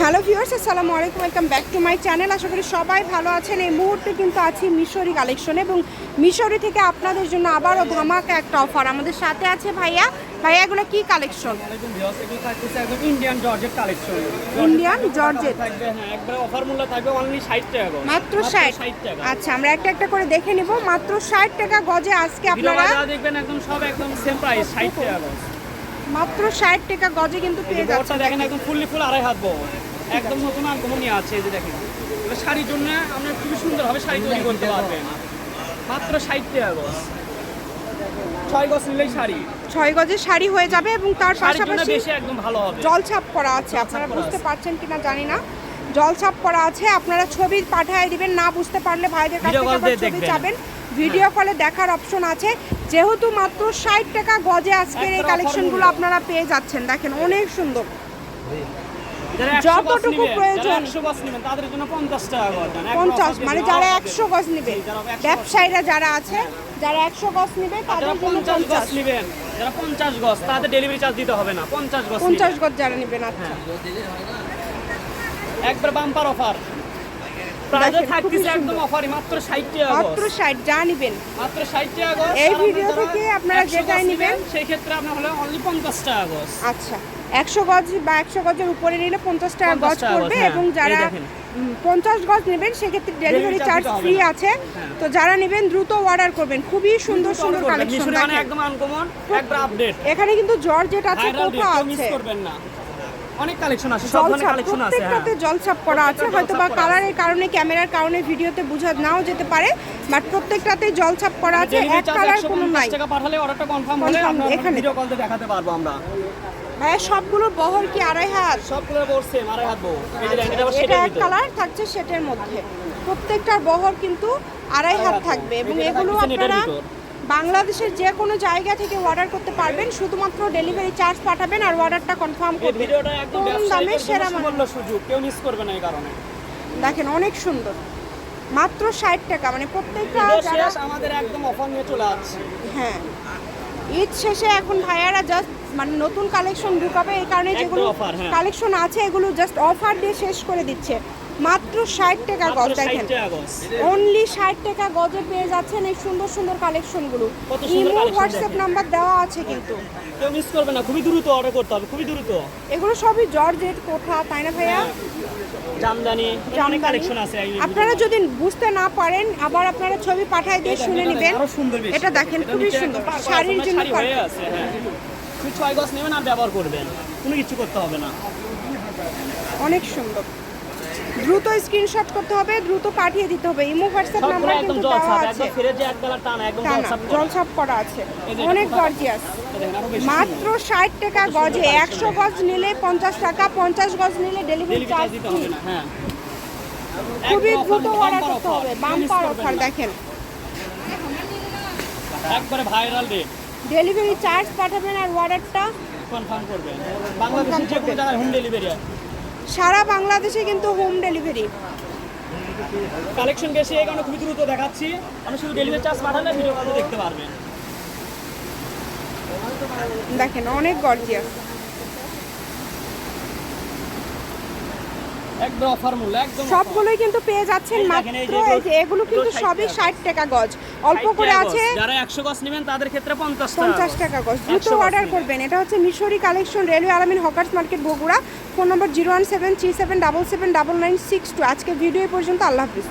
Hello viewers আসসালামু আলাইকুম welcome back to my channel. আশা করি সবাই ভালো আছেন। এই মুহূর্তে কিন্তু আছি মিশরি কালেকশন এবং মিশরি থেকে আপনাদের জন্য আবারও ধামাকা একটা অফার। আমাদের সাথে আছে ভাইয়া। ভাইয়া এগুলো কি collection? Indian georgette collection. Indian georgette হ্যাঁ অফার মূল্য থাকবে অনলি 60 টাকা মাত্র ষাট? 60 টাকা। আচ্ছা আমরা একটা একটা করে দেখে নিব। মাত্র ষাট টাকা গজে আজকে আপনারা দেখবেন একদম সব একদম সেম প্রাইস 60 টাকা। মাত্র ষাট টাকা গজে কিন্তু পেয়ে যে বড়টা দেখেন একদম ফুললি ফুল আড়াই হাত বড়। একদম নতুন নিয়ে আছে এই যে দেখেন। এগুলো শাড়ির জন্য আমরা খুবই সুন্দর হবে শাড়ি তৈরি করতে পারবেন মাত্র 60 টাকা গজ। ছয় গজ নিলেই শাড়ি। ছয় গজের শাড়ি হয়ে যাবে এবং তার পাশাপাশি বেশি একদম ভালো হবে। জলছাপ করা আছে। আপনারা বুঝতে পারছেন কিনা জানি না। জলছাপ করা আছে। আপনারা ছবি পাঠিয়ে দিবেন না বুঝতে পারলে ভাইদের কাছ থেকে ছবি। চাবেন। ভিডিও কলে দেখার অপশন আছে। যেহেতু মাত্র ষাট টাকা গজে আজকের এই কালেকশনগুলো আপনারা পেয়ে যাচ্ছেন। দেখেন অনেক সুন্দর। যারা 100 গজ যতটুকু প্রয়োজন। যারা 100 গজ নেবেন তাদের জন্য 50 টাকা করে দেন। একবার পঞ্চাশ মানে যারা একশো গজ নেবে। জি, যারা 100 গজ ব্যবসায়ীরা যারা আছে যারা একশো গজ নেবে তাদের 50 গজ পঞ্চাশ। নেবেন যারা 50 গজ তাদের ডেলিভারি চার্জ দিতে হবে না। 50 গজ পঞ্চাশ। গজ যারা নেবেন আচ্ছা। একবার বাম্পার অফার প্রাইজে দেখেন, থাকতেছে একদম অফারই মাত্র 60 টাকা মাত্র গজ ষাট যা নেবেন। মাত্র 60 টাকা এই ভিডিও থেকে আপনারা 100 যেটাই গজ নিবেন, সেই ক্ষেত্রে আপনার হলে অনলি 50 টাকা গজ। আচ্ছা একশো গজ বা একশো গজের উপরে নিলে পঞ্চাশ টাকা গজ পড়বে হ্যাঁ। এবং যারা পঞ্চাশ গজ নেবেন সেক্ষেত্রে ডেলিভারি চার্জ ফ্রি আছে। হ্যাঁ। তো যারা নেবেন দ্রুত অর্ডার করবেন। খুবই সুন্দর সুন্দর কালেকশন মানে দেখেন। একদম আনকমন একবার আপডেট এখানে কিন্তু জর্জেট আছে ভাইরাল রেট মিস করবেন না। অনেক কালেকশন আছে সব ধরনের কালেকশন আছে হ্যাঁ। প্রত্যেকটাতে জলছাপ করা আছে হয়তো বা কালারের কারণে ক্যামেরার কারণে ভিডিওতে বোঝা নাও যেতে পারে বাট প্রত্যেকটাতে জলছাপ করা আছে এক কালার কোনো নাই। টাকা পাঠালে অর্ডারটা কনফার্ম হলে আমরা ভিডিও কল দিয়ে দেখাতে পারব আমরা। ভাইয়া সবগুলো বহর কি আড়াই হাত? সবগুলো বলছে মারা হাত দেখেন, এটা এক কালার থাকছে সেটের মধ্যে। প্রত্যেকটার বহর কিন্তু আড়াই হাত থাকবে এবং এগুলো আপনারা। বাংলাদেশের যে কোনো জায়গা থেকে অর্ডার করতে পারবেন শুধুমাত্র ডেলিভারি চার্জ পাঠাবেন আর অর্ডারটা কনফার্ম করবেন। কম দামে সেরা মানে সুযোগ কেউ মিস করবে না এই কারণে। দেখেন অনেক সুন্দর। মাত্র ষাট টাকা মানে প্রত্যেকটা আমাদের একদম অফার নিয়ে চলে আসছে। হ্যাঁ। ঈদ শেষে এখন ভাইয়ারা জাস্ট মানে নতুন কালেকশন ঢুকাবে এই কারণে যেগুলো হ্যাঁ। কালেকশন আছে এগুলো জাস্ট অফার দিয়ে শেষ করে দিচ্ছে। মাত্র ষাট টাকা গজ দেখেন। অনলি ষাট টাকা গজে পেয়ে যাচ্ছেন এই সুন্দর সুন্দর কালেকশনগুলো ইমো হোয়াটসঅ্যাপ নাম্বার দেওয়া আছে কিন্তু। কেউ মিস করবে না খুবই দ্রুত অর্ডার করতে হবে খুবই দ্রুত। এগুলো সবই জর্জেট কোঠা তাই না ভাইয়া? জামদানি অনেক কালেকশন আছে আপনারা যদি বুঝতে না পারেন আবার আপনারা ছবি পাঠাই দিয়ে শুনে নেবেন। এটা দেখেন খুবই সুন্দর। শাড়ির জন্য হয়ে হ্যাঁ। ছয় গজ নেবেন আর ব্যবহার করবেন। কোনো কিছু করতে হবে না। অনেক সুন্দর। দ্রুত স্ক্রিনশট করতে হবে দ্রুত পাঠিয়ে দিতে হবে। ইমো হোয়াটসঅ্যাপ নাম্বার একদম কিন্তু দেওয়া আছে। জলছাপ করা। আছে। অনেক? গর্জিয়াস মাত্র ষাট টাকা গজে। একশো গজ নিলে পঞ্চাশ টাকা পঞ্চাশ গজ নিলে ডেলিভারি চার্জ হ্যাঁ। খুবই দ্রুত অর্ডার করতে হবে। বাম্পার অফার দেখেন। একবারে ভাইরাল রেট ডেলিভারি চার্জ পাঠাবেন আর অর্ডারটা কনফার্ম করবেন বাংলাদেশের যে কোনো জায়গায় হোম ডেলিভারি সারা বাংলাদেশে কিন্তু হোম ডেলিভারি। কালেকশন বেশি এই কারণে খুবই দ্রুত দেখাচ্ছি। আমি শুধু ডেলিভারি চার্জ পাঠালে ভিডিও দেখতে পারবেন। দেখেন অনেক গর্জিয়াস একদম অফার মূল্য একদম সবগুলোই কিন্তু পেয়ে যাচ্ছেন মাত্র এই যে এগুলো কিন্তু সবই 60 ষাট টাকা গজ। অল্প করে আছে যারা একশো গজ নেবেন তাদের ক্ষেত্রে 50 টাকা 50 টাকা গজ। দ্রুত অর্ডার করবেন। এটা হচ্ছে Mishri collection railway Alamin hawkers market Bogura. Phone number zero one seven three seven double seven double nine six two. আজকে ভিডিও পর্যন্ত। আল্লাহ হাফিজ।